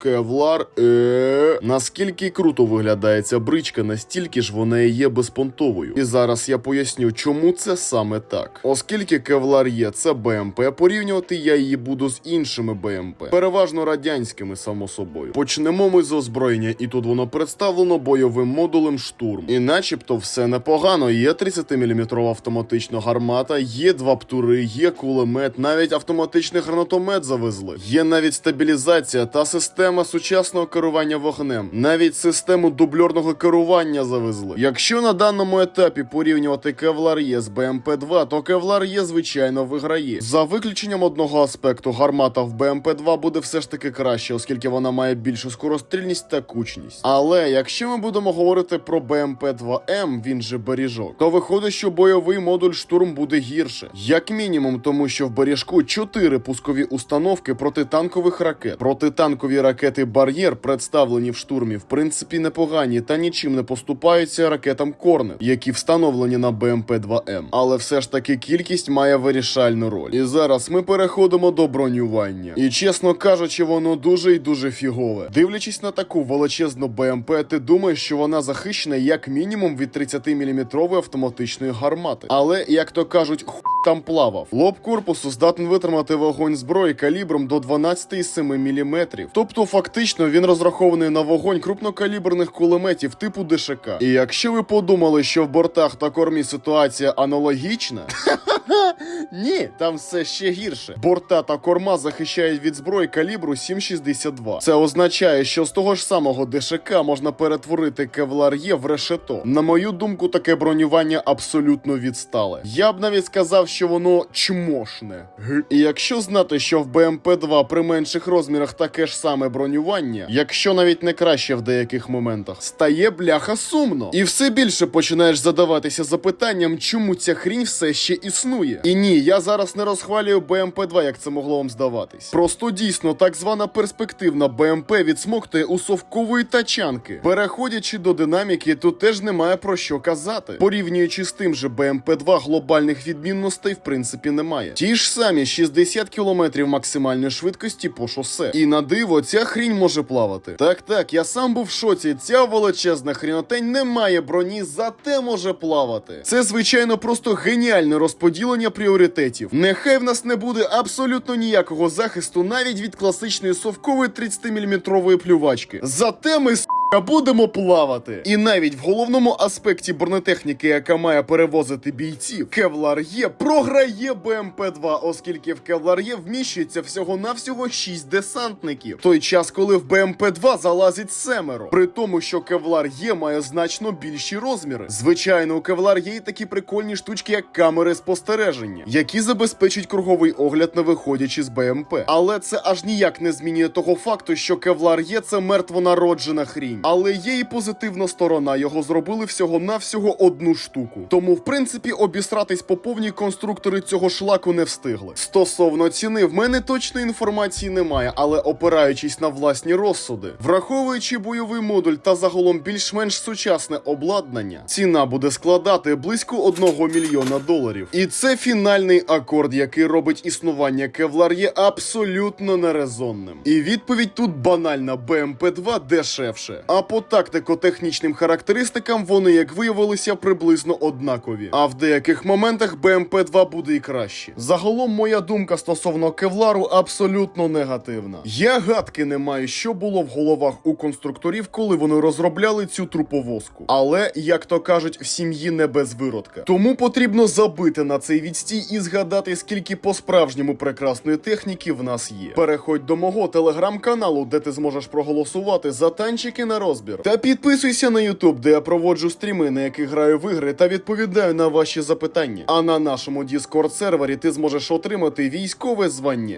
Кевлар, е наскільки круто виглядає ця бричка, настільки ж вона і є безпонтовою. І зараз я поясню, чому це саме так. Оскільки Кевлар є це БМП, порівнювати я її буду з іншими БМП, переважно радянськими, само собою. Почнемо ми з озброєння, і тут воно представлено бойовим модулем штурм. І начебто все непогано. Є 30-мм автоматична гармата, є два птури, є кулемет, навіть автоматичний гранатомет завезли. Є навіть стабілізація та система сучасного керування вогнем. Навіть систему дубльорного керування завезли. Якщо на даному етапі порівнювати Кевлар Є з БМП-2, то Кевлар Є, звичайно, виграє. За виключенням одного аспекту, гармата в БМП-2 буде все ж таки краще, оскільки вона має більшу скорострільність та кучність. Але якщо ми будемо говорити про БМП-2М, він же беріжок, то виходить, що бойовий модуль штурм буде гірше. Як мінімум, тому що в бережку 4 пускові установки протитанкових ракет. Протитанкові ракети Бар'єр, представлені в штурмі, в принципі непогані та нічим не поступаються ракетам Корнет, які встановлені на БМП-2М. Але все ж таки кількість має вирішальну роль. І зараз ми переходимо до бронювання. І чесно кажучи, воно дуже і дуже фігове. Дивлячись на таку величезну БМП, ти думаєш, що вона захищена як мінімум від 30-мм автоматичної гармати. Але як то кажуть, ху там плавав. Лоб корпусу здатен витримати вогонь зброї калібром до 12,7 мм. Тобто, фактично, він розрахований на вогонь крупнокаліберних кулеметів типу ДШК. І якщо ви подумали, що в бортах та кормі ситуація аналогічна. Ні, там все ще гірше. Борта та корма захищають від зброї калібру 7,62. Це означає, що з того ж самого ДШК можна перетворити кевлар Є в решето. На мою думку, таке бронювання абсолютно відстале. Я б навіть сказав, що воно чмошне. І якщо знати, що в БМП-2 при менших розмірах таке ж саме бронювання, якщо навіть не краще в деяких моментах, стає бляха сумно. І все більше починаєш задаватися запитанням, чому ця хрінь все ще існує. І ні, я зараз не розхвалюю БМП-2, як це могло вам здаватись. Просто дійсно так звана перспективна БМП відсмоктує у совкової тачанки. Переходячи до динаміки, тут теж немає про що казати. Порівнюючи з тим же БМП-2, глобальних відмінностей в принципі немає. Ті ж самі 60 км максимальної швидкості по шосе. І на диво, ця хрінь може плавати. Так, так, я сам був в шоці. Ця величезна хрінотень не має броні, зате може плавати. Це, звичайно, просто геніальне розподілення пріоритетів. Нехай в нас не буде абсолютно ніякого захисту навіть від класичної совкової 30-мм плювачки. Зате ми будемо плавати. І навіть в головному аспекті бронетехніки, яка має перевозити бійців, Кевлар Є програє БМП-2, оскільки в Кевлар Є вміщується всього-навсього 6 десантників. Той час, коли в БМП-2 залазить семеро. При тому, що Кевлар Є має значно більші розміри. Звичайно, у Кевлар є й такі прикольні штучки, як камери спостереження, які забезпечують круговий огляд, не виходячи з БМП. Але це аж ніяк не змінює того факту, що Кевлар Є це мертвонароджена хрінь. Але є і позитивна сторона. Його зробили всього-навсього одну штуку. Тому, в принципі, обісратись по повній конструктори цього шлаку не встигли. Стосовно ціни, в мене точної інформації немає, але опираючись на власні розсуди, враховуючи бойовий модуль та загалом більш-менш сучасне обладнання, ціна буде складати близько 1 мільйона доларів. І це фінальний акорд, який робить існування Кевлар є абсолютно нерезонним. І відповідь тут банальна: БМП-2 дешевше. А по тактико-технічним характеристикам вони, як виявилося, приблизно однакові. А в деяких моментах БМП-2 буде і краще. Загалом, моя думка стосовно Кевлару абсолютно негативна. Я гадки не маю, що було в головах у конструкторів, коли вони розробляли цю труповозку. Але, як то кажуть, в сім'ї не без виродка. Тому потрібно забити на цей відстій і згадати, скільки по-справжньому прекрасної техніки в нас є. Переходь до мого телеграм-каналу, де ти зможеш проголосувати за танчики на розбір. Та підписуйся на Ютуб, де я проводжу стріми, на яких граю в ігри та відповідаю на ваші запитання. А на нашому Discord сервері ти зможеш отримати військове звання.